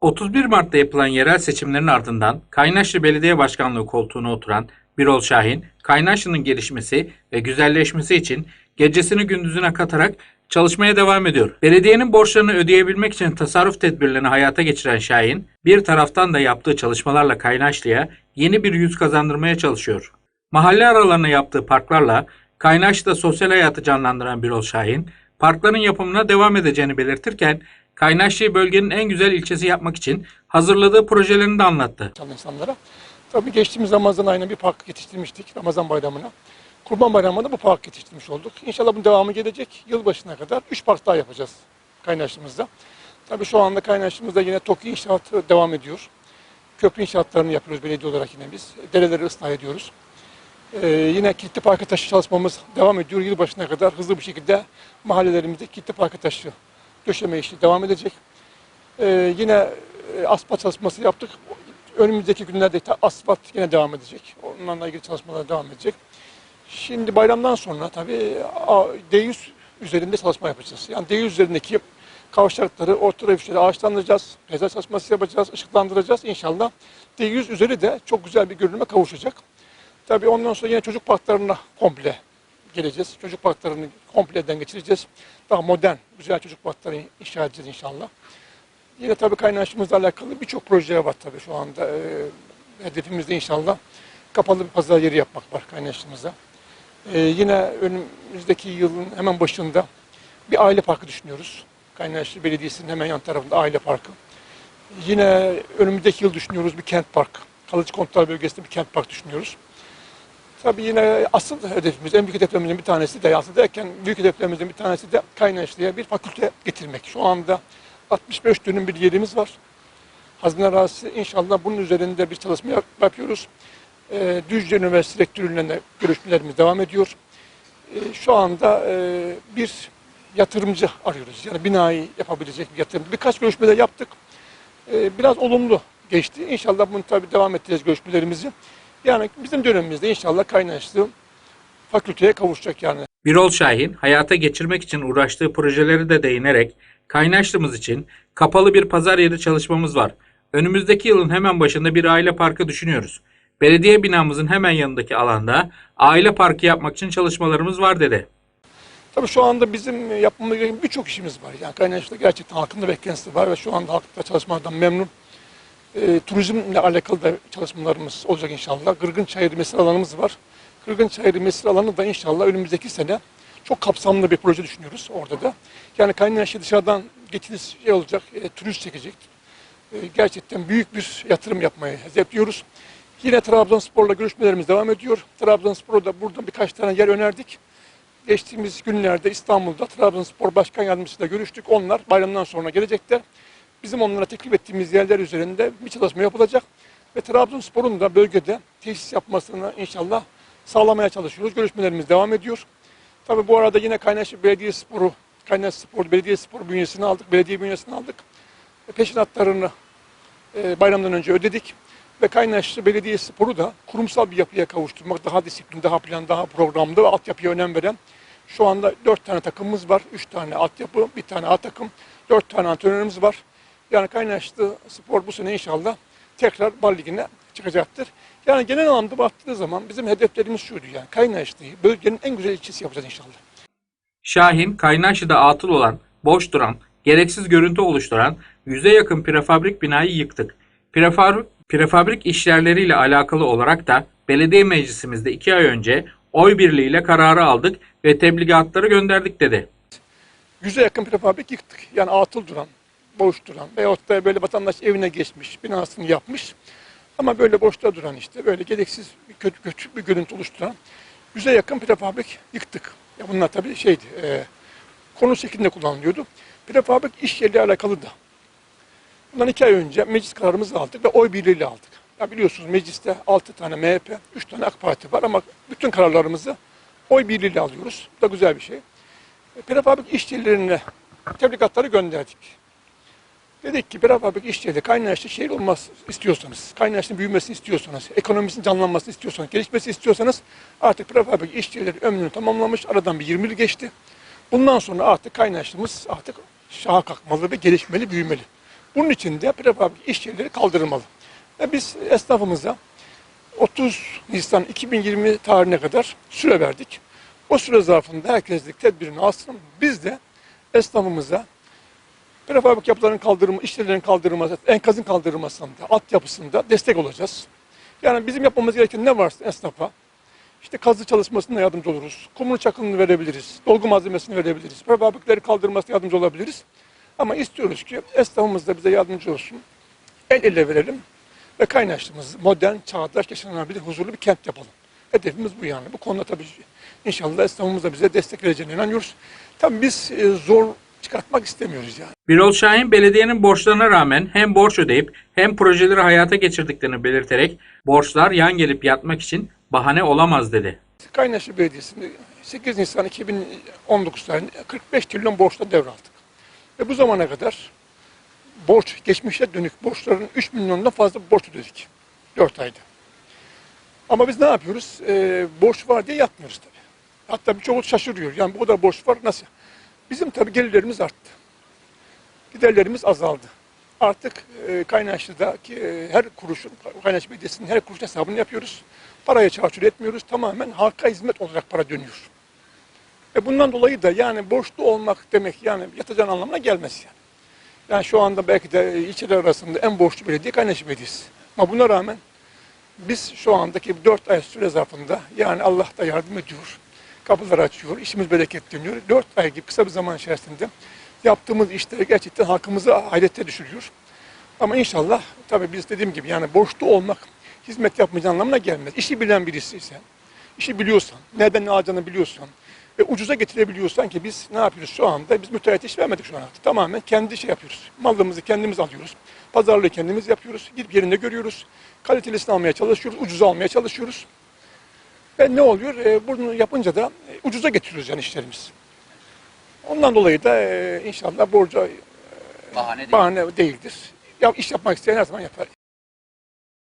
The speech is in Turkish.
31 Mart'ta yapılan yerel seçimlerin ardından Kaynaşlı Belediye Başkanlığı koltuğuna oturan Birol Şahin, Kaynaşlı'nın gelişmesi ve güzelleşmesi için gecesini gündüzüne katarak çalışmaya devam ediyor. Belediyenin borçlarını ödeyebilmek için tasarruf tedbirlerini hayata geçiren Şahin, bir taraftan da yaptığı çalışmalarla Kaynaşlı'ya yeni bir yüz kazandırmaya çalışıyor. Mahalle aralarına yaptığı parklarla Kaynaşlı'da sosyal hayatı canlandıran Birol Şahin, parkların yapımına devam edeceğini belirtirken Kaynaşlı'yı bölgenin en güzel ilçesi yapmak için hazırladığı projelerini de anlattı. insanlara. Tabii geçtiğimiz Ramazan ayına bir park yetiştirmiştik Ramazan bayramına. Kurban bayramında bu park yetiştirmiş olduk. İnşallah bunun devamı gelecek. Yılbaşına kadar 3 park daha yapacağız kaynaşımızda. Tabii şu anda kaynaşımızda yine TOKİ inşaatı devam ediyor. Köprü inşaatlarını yapıyoruz belediye olarak yine biz. Dereleri ıslah ediyoruz. Ee, yine kilitli parka taşı çalışmamız devam ediyor. Yılbaşına kadar hızlı bir şekilde mahallelerimizde kilitli parka taşı döşeme işi devam edecek. Ee, yine e, asfalt çalışması yaptık. Önümüzdeki günlerde asfalt yine devam edecek. Onlarla ilgili çalışmalar devam edecek. Şimdi bayramdan sonra tabii a- D100 üzerinde çalışma yapacağız. Yani D100 üzerindeki kavşakları, orta refüjleri ağaçlandıracağız. Peyzaj çalışması yapacağız, ışıklandıracağız inşallah. D100 üzeri de çok güzel bir görünüme kavuşacak. Tabii ondan sonra yine çocuk parklarına komple geleceğiz. Çocuk parklarını kompleden geçireceğiz. Daha modern, güzel çocuk parkları inşa edeceğiz inşallah. Yine tabii kaynaşımızla alakalı birçok proje var tabii şu anda. Ee, hedefimizde inşallah kapalı bir pazar yeri yapmak var kaynaşımızda. Ee, yine önümüzdeki yılın hemen başında bir aile parkı düşünüyoruz. Kaynaşlı Belediyesi'nin hemen yan tarafında aile parkı. Yine önümüzdeki yıl düşünüyoruz bir kent park. Kalıcı Kontlar Bölgesi'nde bir kent park düşünüyoruz. Tabii yine asıl hedefimiz, en büyük hedeflerimizin bir tanesi de, derken büyük hedeflerimizin bir tanesi de Kaynaşlı'ya bir fakülte getirmek. Şu anda 65 dönüm bir yerimiz var. Hazine arazisi inşallah bunun üzerinde bir çalışma yap- yapıyoruz. Ee, Düzce Üniversitesi Rektörü'yle de görüşmelerimiz devam ediyor. Ee, şu anda e, bir yatırımcı arıyoruz. Yani binayı yapabilecek bir yatırım. Birkaç görüşmede yaptık. Ee, biraz olumlu geçti. İnşallah bunu tabii devam ettireceğiz görüşmelerimizi. Yani bizim dönemimizde inşallah kaynaşlı fakülteye kavuşacak yani. Birol Şahin hayata geçirmek için uğraştığı projeleri de değinerek Kaynaşlımız için kapalı bir pazar yeri çalışmamız var. Önümüzdeki yılın hemen başında bir aile parkı düşünüyoruz. Belediye binamızın hemen yanındaki alanda aile parkı yapmak için çalışmalarımız var dedi. Tabii şu anda bizim yapmamız gereken birçok işimiz var. Yani Kaynaş'ta gerçekten halkın da beklentisi var ve şu anda halk da çalışmalardan memnun. E, turizmle alakalı da çalışmalarımız olacak inşallah. Gırgın Çayırı mesire alanımız var. Gırgın Çayırı mesire alanı da inşallah önümüzdeki sene çok kapsamlı bir proje düşünüyoruz orada da. Yani Kaynaş'ı dışarıdan getiriş şey olacak, e, turist çekecek. E, gerçekten büyük bir yatırım yapmayı hedefliyoruz. Yine Trabzonspor'la görüşmelerimiz devam ediyor. Trabzonspor'da burada birkaç tane yer önerdik. Geçtiğimiz günlerde İstanbul'da Trabzonspor Başkan Yardımcısıyla görüştük. Onlar bayramdan sonra gelecekler. Bizim onlara teklif ettiğimiz yerler üzerinde bir çalışma yapılacak. Ve Trabzonspor'un da bölgede tesis yapmasını inşallah sağlamaya çalışıyoruz. Görüşmelerimiz devam ediyor. Tabii bu arada yine Kaynaşlı Belediyespor'u, Kaynaşlı Spor, Belediyespor bünyesini aldık, belediye bünyesini aldık. E, Peşinatlarını e, bayramdan önce ödedik. Ve Kaynaşlı Belediyespor'u da kurumsal bir yapıya kavuşturmak, daha disiplin, daha plan, daha programlı ve altyapıya önem veren şu anda dört tane takımımız var. Üç tane altyapı, bir tane A takım, dört tane antrenörümüz var. Yani Kaynaşlı Spor bu sene inşallah tekrar Bal Ligi'ne çıkacaktır. Yani genel anlamda baktığı zaman bizim hedeflerimiz şuydu yani Kaynaşlı'yı bölgenin en güzel ilçesi yapacağız inşallah. Şahin, Kaynaşlı'da atıl olan, boş duran, gereksiz görüntü oluşturan yüze yakın prefabrik binayı yıktık. Prefabrik, prefabrik işyerleriyle alakalı olarak da belediye meclisimizde iki ay önce oy birliğiyle kararı aldık ve tebligatları gönderdik dedi. Yüze yakın prefabrik yıktık. Yani atıl duran, boş duran veyahut da böyle vatandaş evine geçmiş, binasını yapmış. Ama böyle boşta duran işte böyle gereksiz bir kötü, kötü bir görüntü oluşturan yüze yakın prefabrik yıktık. Ya bunlar tabii şeydi, e, konu şeklinde kullanılıyordu. Prefabrik iş yeriyle alakalı da. Bundan iki ay önce meclis kararımızı aldık ve oy birliğiyle aldık. Ya biliyorsunuz mecliste 6 tane MHP, 3 tane AK Parti var ama bütün kararlarımızı oy birliğiyle alıyoruz. Bu da güzel bir şey. E, Prefabrik işçilerine tebligatları gönderdik. Dedik ki prefabrik işçileri Kaynaşlı şehir olması istiyorsanız, Kaynaşlı'nın büyümesini istiyorsanız, ekonomisinin canlanmasını istiyorsanız, gelişmesi istiyorsanız artık prefabrik işçileri ömrünü tamamlamış, aradan bir 20 yıl geçti. Bundan sonra artık Kaynaşlımız artık şaha kalkmalı ve gelişmeli, büyümeli. Bunun için de prefabrik iş yerleri kaldırılmalı. Ve biz esnafımıza 30 Nisan 2020 tarihine kadar süre verdik. O süre zarfında herkeslik tedbirini alsın. Biz de esnafımıza prefabrik yapıların kaldırılma, işlerlerin kaldırılması, enkazın kaldırılmasında, altyapısında destek olacağız. Yani bizim yapmamız gereken ne varsa esnafa, işte kazı çalışmasında yardımcı oluruz. Kumunu çakılını verebiliriz. Dolgu malzemesini verebiliriz. Prefabrikleri kaldırmasına yardımcı olabiliriz. Ama istiyoruz ki esnafımız da bize yardımcı olsun. El ele verelim ve kaynaştığımız modern, çağdaş, yaşanabilir, huzurlu bir kent yapalım. Hedefimiz bu yani. Bu konuda tabii inşallah esnafımız da bize destek vereceğine inanıyoruz. Tabii biz e, zor çıkartmak istemiyoruz yani. Birol Şahin belediyenin borçlarına rağmen hem borç ödeyip hem projeleri hayata geçirdiklerini belirterek borçlar yan gelip yatmak için bahane olamaz dedi. Kaynaşlı Belediyesi'nde 8 Nisan 2019 tarihinde 45 trilyon borçla devraldık. Ve bu zamana kadar borç, geçmişe dönük borçların 3 milyondan fazla borç ödedik. 4 ayda. Ama biz ne yapıyoruz? Ee, borç var diye yatmıyoruz tabii. Hatta birçoğu şaşırıyor. Yani bu kadar borç var nasıl? Bizim tabii gelirlerimiz arttı. Giderlerimiz azaldı. Artık e, Kaynaşlı'daki e, her kuruşun, Kaynaşlı Belediyesi'nin her kuruşun hesabını yapıyoruz. Paraya çarçur etmiyoruz. Tamamen halka hizmet olarak para dönüyor. Ve bundan dolayı da yani borçlu olmak demek yani yatacağın anlamına gelmez yani. Yani şu anda belki de ilçeler arasında en borçlu belediye Kaynaşlı Belediyesi. Ama buna rağmen biz şu andaki 4 ay süre zarfında yani Allah da yardım ediyor. Kapılar açıyor, işimiz bereketleniyor. 4 ay gibi kısa bir zaman içerisinde yaptığımız işleri gerçekten halkımızı hayrete düşürüyor. Ama inşallah tabii biz dediğim gibi yani borçlu olmak hizmet yapmayacağın anlamına gelmez. İşi bilen birisiysen, işi biliyorsan, nereden ne alacağını biliyorsan ve ucuza getirebiliyorsan ki biz ne yapıyoruz şu anda? Biz müteahhit iş vermedik şu an artık. Tamamen kendi şey yapıyoruz. Mallarımızı kendimiz alıyoruz. Pazarlığı kendimiz yapıyoruz. Gidip yerinde görüyoruz. Kalitelisini almaya çalışıyoruz. Ucuza almaya çalışıyoruz. Ve ne oluyor? E, bunu yapınca da e, ucuza getiriyoruz yani işlerimiz. Ondan dolayı da e, inşallah borca Bahane değil. bahane değildir. Ya iş yapmak isteyen her zaman yapar.